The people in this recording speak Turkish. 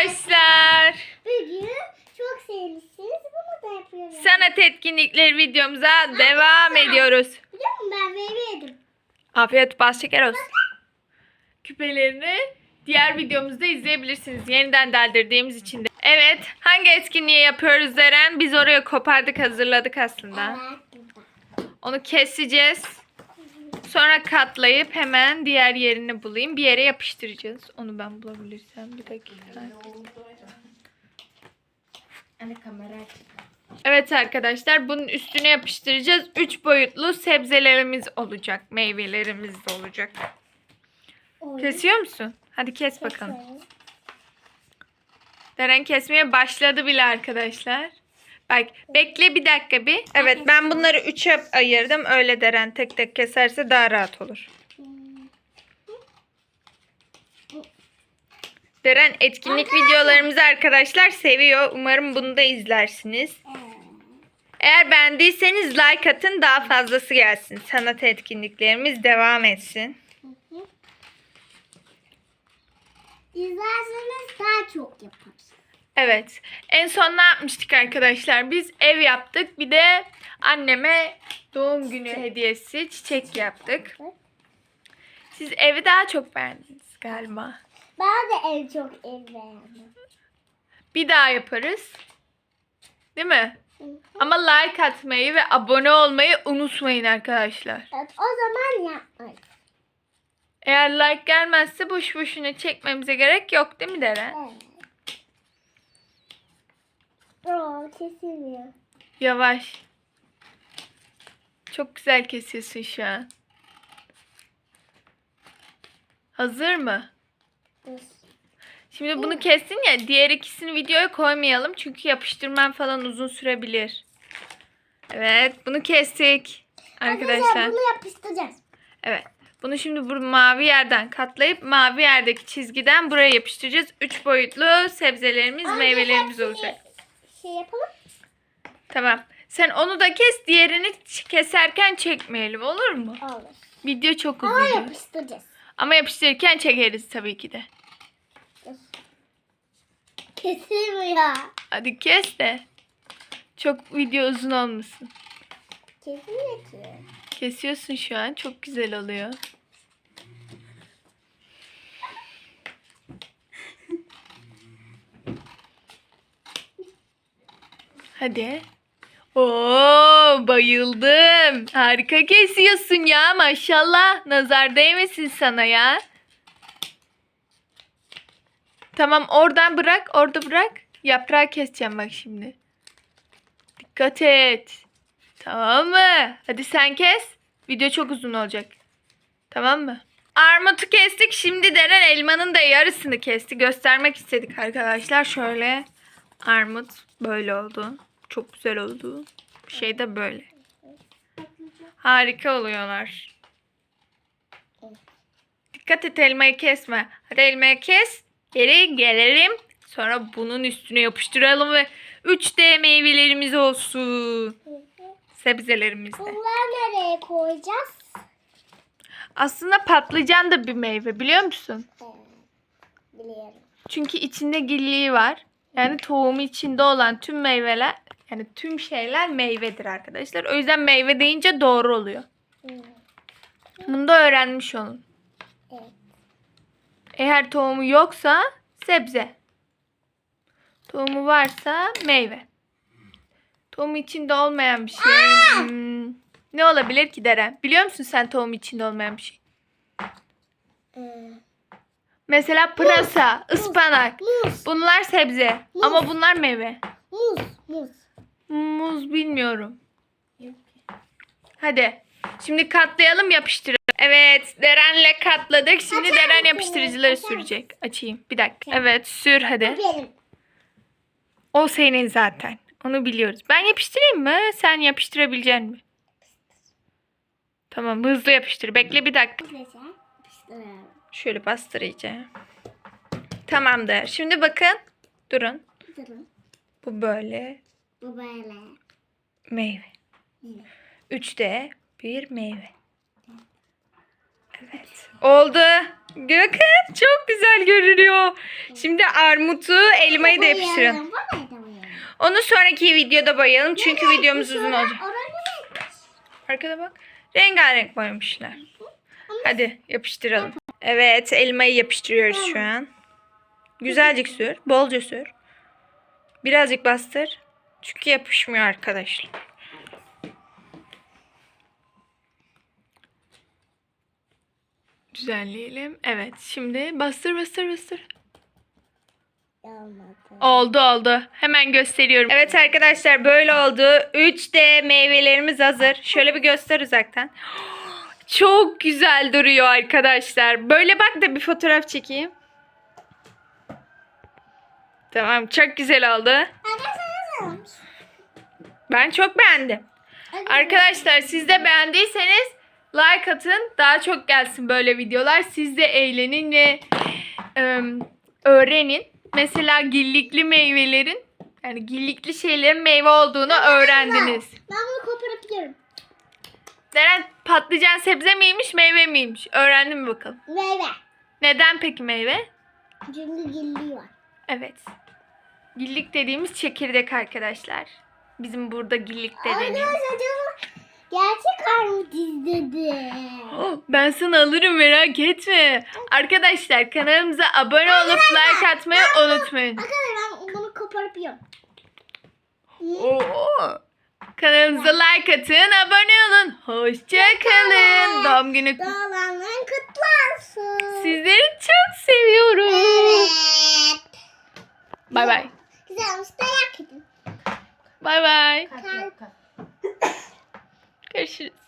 arkadaşlar. Bugün çok sevmişsiniz. Bunu da yapıyorum. Sanat etkinlikleri videomuza devam ediyoruz. Biliyor musun ben meyve yedim. Afiyet bal şeker olsun. Küpelerini diğer videomuzda izleyebilirsiniz. Yeniden deldirdiğimiz için de. Evet. Hangi etkinliği yapıyoruz Deren? Biz oraya kopardık hazırladık aslında. Evet. Onu keseceğiz. Sonra katlayıp hemen diğer yerini bulayım. Bir yere yapıştıracağız. Onu ben bulabilirsem bir dakika. Anne kamera aç. Evet arkadaşlar bunun üstüne yapıştıracağız. 3 boyutlu sebzelerimiz olacak. Meyvelerimiz de olacak. Kesiyor musun? Hadi kes bakalım. Deren kesmeye başladı bile arkadaşlar. Bak bekle bir dakika bir. Evet ben bunları 3'e ayırdım. Öyle Deren tek tek keserse daha rahat olur. Deren etkinlik videolarımızı arkadaşlar seviyor. Umarım bunu da izlersiniz. Eğer beğendiyseniz like atın daha fazlası gelsin. Sanat etkinliklerimiz devam etsin. İzlerseniz daha çok yaparız. Evet. En son ne yapmıştık arkadaşlar? Biz ev yaptık. Bir de anneme doğum günü hediyesi çiçek yaptık. Siz evi daha çok beğendiniz galiba. Ben de ev çok ev beğendim. Bir daha yaparız. Değil mi? Ama like atmayı ve abone olmayı unutmayın arkadaşlar. Evet, o zaman yapmayız. Eğer like gelmezse boş boşuna çekmemize gerek yok değil mi Deren? Evet. Oo, kesilmiyor. Yavaş. Çok güzel kesiyorsun şu an. Hazır mı? Dur. Şimdi bunu kestin ya diğer ikisini videoya koymayalım çünkü yapıştırman falan uzun sürebilir. Evet bunu kestik arkadaşlar. bunu yapıştıracağız. Evet. Bunu şimdi bu mavi yerden katlayıp mavi yerdeki çizgiden buraya yapıştıracağız. Üç boyutlu sebzelerimiz, meyvelerimiz olacak. Şey yapalım. Tamam. Sen onu da kes, diğerini keserken çekmeyelim olur mu? Olur. Video çok Ama uzuyor. yapıştıracağız. Ama yapıştırırken çekeriz tabii ki de. Dur. Kesilmiyor. Hadi kes de. Çok video uzun olmasın. Ki. Kesiyorsun şu an. Çok güzel oluyor. Hadi. Oo bayıldım. Harika kesiyorsun ya maşallah. Nazar değmesin sana ya. Tamam oradan bırak orada bırak. Yaprağı keseceğim bak şimdi. Dikkat et. Tamam mı? Hadi sen kes. Video çok uzun olacak. Tamam mı? Armutu kestik. Şimdi Deren elmanın da yarısını kesti. Göstermek istedik arkadaşlar. Şöyle armut böyle oldu. Çok güzel oldu. Şey de böyle. Harika oluyorlar. Dikkat et elmayı kesme. Hadi elmayı kes. Geri gelelim. Sonra bunun üstüne yapıştıralım ve 3D meyvelerimiz olsun. Sebzelerimiz de. Bunları nereye koyacağız? Aslında patlıcan da bir meyve biliyor musun? Evet. Biliyorum. Çünkü içinde gilliği var. Yani tohumu içinde olan tüm meyveler yani tüm şeyler meyvedir arkadaşlar. O yüzden meyve deyince doğru oluyor. Bunu da öğrenmiş olun. Evet. Eğer tohumu yoksa sebze. Tohumu varsa meyve. Tohumu içinde olmayan bir şey. hmm, ne olabilir ki Deren? Biliyor musun sen tohum içinde olmayan bir şey? Ee, Mesela pırasa, ıspanak. muz. Bunlar sebze Muz. ama bunlar meyve. Muz. Muz. Muz bilmiyorum. Yok. Hadi. Şimdi katlayalım yapıştıralım. Evet Deren'le katladık. Şimdi Açar Deren mısın? yapıştırıcıları Açar sürecek. Açayım. Bir dakika. Evet sür hadi. Benim. O senin zaten. Onu biliyoruz. Ben yapıştırayım mı? Sen yapıştırabilecek misin? Tamam hızlı yapıştır. Bekle bir dakika. Şöyle bastıracağım. Tamamdır. Şimdi bakın. Durun. Durun. Bu böyle Bu böyle. Meyve. 3D bir meyve. Evet. Oldu. Bakın çok güzel görünüyor. Şimdi armutu elmayı da boyayalım. Onu sonraki videoda boyayalım çünkü videomuz uzun olacak. Arkada bak. Rengarenk boyamışlar. Hadi yapıştıralım. Evet elmayı yapıştırıyoruz şu an. Güzelcik sür. Bolca sür. Birazcık bastır. Çünkü yapışmıyor arkadaşlar. Düzenleyelim. Evet şimdi bastır bastır bastır. Olmadı. Oldu oldu. Hemen gösteriyorum. Evet arkadaşlar böyle oldu. 3D meyvelerimiz hazır. Şöyle bir göster uzaktan. Çok güzel duruyor arkadaşlar. Böyle bak da bir fotoğraf çekeyim. Tamam çok güzel oldu. Arkadaşlar Ben çok beğendim. Arkadaşlar siz de beğendiyseniz like atın. Daha çok gelsin böyle videolar. Siz de eğlenin ve öğrenin. Mesela gillikli meyvelerin yani gillikli şeylerin meyve olduğunu öğrendiniz. Ben bunu koparıp. Deren patlıcan sebze miymiş meyve miymiş? Öğrendin mi bakalım? Meyve. Neden peki meyve? Çünkü gilliği var. Evet. Gillik dediğimiz çekirdek arkadaşlar. Bizim burada gillik de deniyor. Arkadaşlar canım gerçek armut izledi. Oh, Ben sana alırım merak etme. Arkadaşlar kanalımıza abone olup like atmayı unutmayın. Arkadaşlar ben bunu koparıp yiyorum. Oo. Kanalımıza like atın, abone olun. Hoşçakalın. Doğum günü Doğalanların kutlu olsun. sizleri çok seviyorum. Evet. Bay bay. Bay bay. Görüşürüz. Görüşürüz.